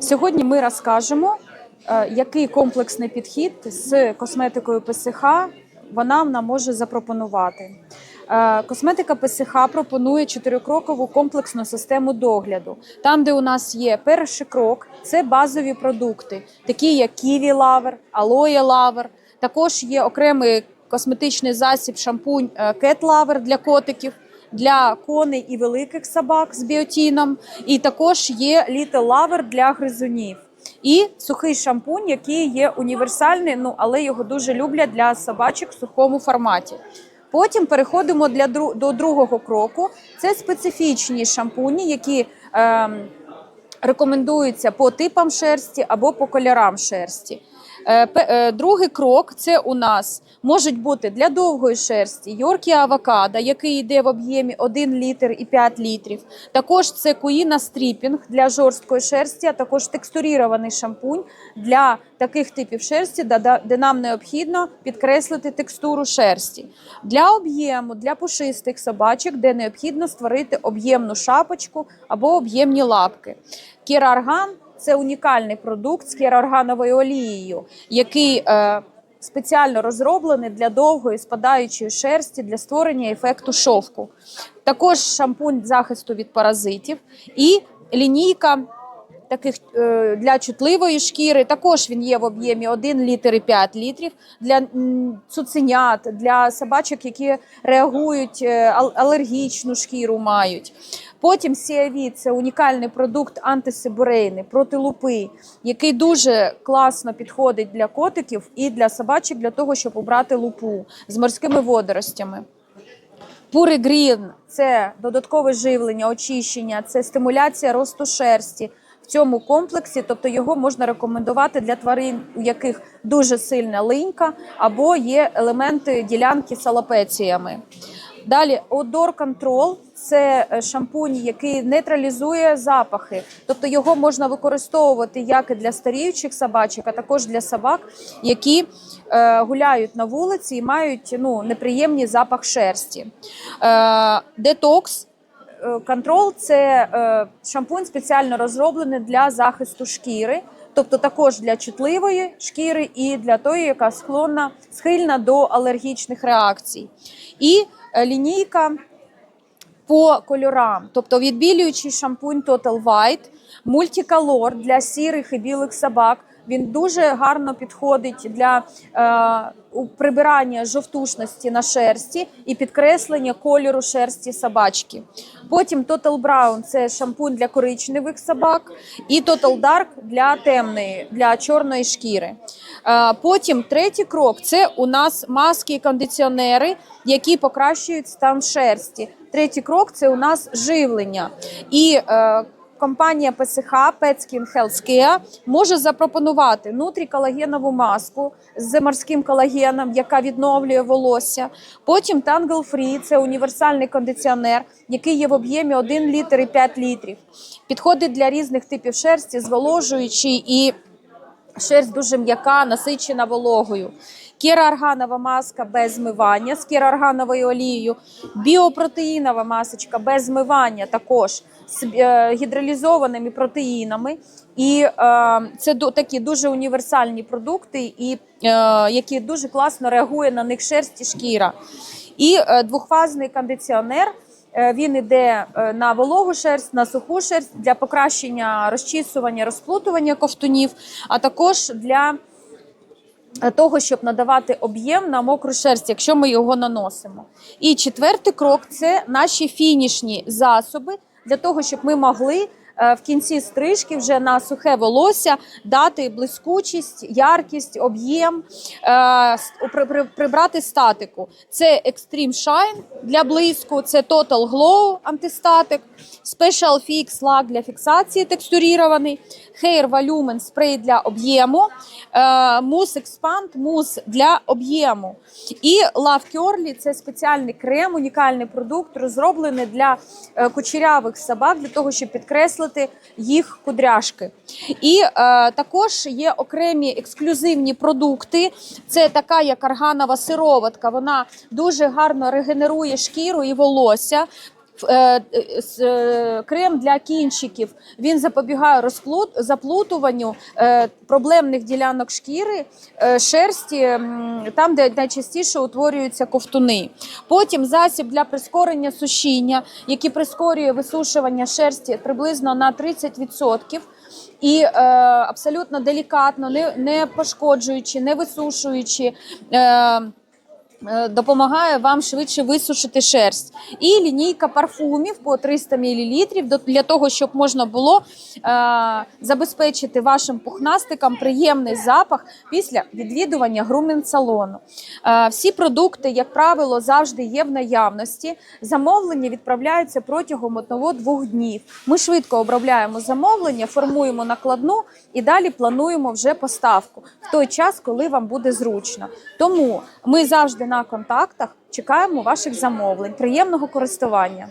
Сьогодні ми розкажемо, е, який комплексний підхід з косметикою ПСХ вона нам може запропонувати. Е, Косметика ПСХ пропонує чотирикрокову комплексну систему догляду. Там, де у нас є перший крок, це базові продукти, такі як Ківі Лавер, Алоє Лавер. Також є окремий косметичний засіб шампунь Кет Лавер для котиків для коней і великих собак з біотіном. І також є Little Lover для гризунів. І сухий шампунь, який є універсальний, ну але його дуже люблять для собачок в сухому форматі. Потім переходимо для до другого кроку. Це специфічні шампуні, які ем, рекомендуються по типам шерсті або по кольорам шерсті. Е, е, Другий крок це у нас можуть бути для довгої шерсті Йоркі авокадо, який йде в об'ємі 1 літр і 5 літрів. Також це куїна стріпінг для жорсткої шерсті, а також текстурірований шампунь для таких типів шерсті, де нам необхідно підкреслити текстуру шерсті. Для об'єму, для пушистих собачок, де необхідно створити об'ємну шапочку або об'ємні лапки. Кірарган це унікальний продукт з кірооргановою олією, який е, спеціально розроблений для довгої спадаючої шерсті для створення ефекту шовку. Також шампунь захисту від паразитів і лінійка таких е, для чутливої шкіри. Також він є в об'ємі 1 літр і 5 літрів для цуценят, для собачок, які реагують е, алергічну шкіру мають. Потім CIV – це унікальний продукт антисибурейний проти лупи, який дуже класно підходить для котиків і для собачок для того, щоб обрати лупу з морськими водоростями. Пури Грін це додаткове живлення, очищення, це стимуляція росту шерсті в цьому комплексі. Тобто його можна рекомендувати для тварин, у яких дуже сильна линька або є елементи ділянки з алопеціями. Далі Odor Control – це е, шампунь, який нейтралізує запахи. Тобто його можна використовувати як і для старіючих собачок, а також для собак, які е, гуляють на вулиці і мають ну, неприємний запах шерсті. Е, Детокс Контрол це шампунь спеціально розроблений для захисту шкіри, тобто також для чутливої шкіри і для тої, яка склонна схильна до алергічних реакцій. І лінійка по кольорам, тобто відбілюючий шампунь Total White, мультиколор для сірих і білих собак. Він дуже гарно підходить для е, прибирання жовтушності на шерсті і підкреслення кольору шерсті собачки. Потім Total Brown – це шампунь для коричневих собак, і Total Dark для темної, для чорної шкіри. Е, потім третій крок це у нас маски і кондиціонери, які покращують стан шерсті. Третій крок це у нас живлення. І е, компанія ПСХ Petskin Healthcare може запропонувати нутріколагенову маску з морським колагеном, яка відновлює волосся. Потім Tangle Free – це універсальний кондиціонер, який є в об'ємі 1 літр і 5 літрів. Підходить для різних типів шерсті, зволожуючий і Шерсть дуже м'яка, насичена вологою. Кіроорганова маска без змивання з кірооргановою олією, біопротеїнова масочка без змивання також з е, гідролізованими протеїнами. І е, це такі дуже універсальні продукти, і, е, які дуже класно реагує на них шерсть і шкіра. І е, двохфазний кондиціонер. Е, Він іде е, на вологу шерсть, на суху шерсть для покращення розчісування, розплутування ковтунів, а також для е, того, щоб надавати об'єм на мокру шерсть, якщо ми його наносимо. І четвертий крок це наші фінішні засоби для того, щоб ми могли. Е, В кінці стрижки вже на сухе волосся дати блискучість, яркість, об'єм, е, прибрати статику. Це Extreme Shine для блиску, це Total Glow антистатик, Special Fix лак для фіксації текстурірований, Hair Volumen спрей для об'єму, е, Mousse Expand мус для об'єму. І Love Curly – це спеціальний крем, унікальний продукт, розроблений для е, кучерявих собак, для того, щоб підкреслити їх кудряшки. І е, також є окремі ексклюзивні продукти. Це така як арганова сироватка. Вона дуже гарно регенерує шкіру і волосся. Е, е, Крем для кінчиків він запобігає заплутуванню е, проблемних ділянок шкіри, шерсті, там, де найчастіше утворюються ковтуни. Потім засіб для прискорення сушіння, який прискорює висушування шерсті приблизно на 30%. І е, абсолютно делікатно, не, не пошкоджуючи, не висушуючи. Е, Допомагає вам швидше висушити шерсть. І лінійка парфумів по 300 мл для того, щоб можна було е, забезпечити вашим пухнастикам приємний запах після відвідування грумінг-салону. Е, всі продукти, як правило, завжди є в наявності. Замовлення відправляються протягом одного-двох днів. Ми швидко обробляємо замовлення, формуємо накладну і далі плануємо вже поставку в той час, коли вам буде зручно. Тому ми завжди на контактах чекаємо ваших замовлень. Приємного користування.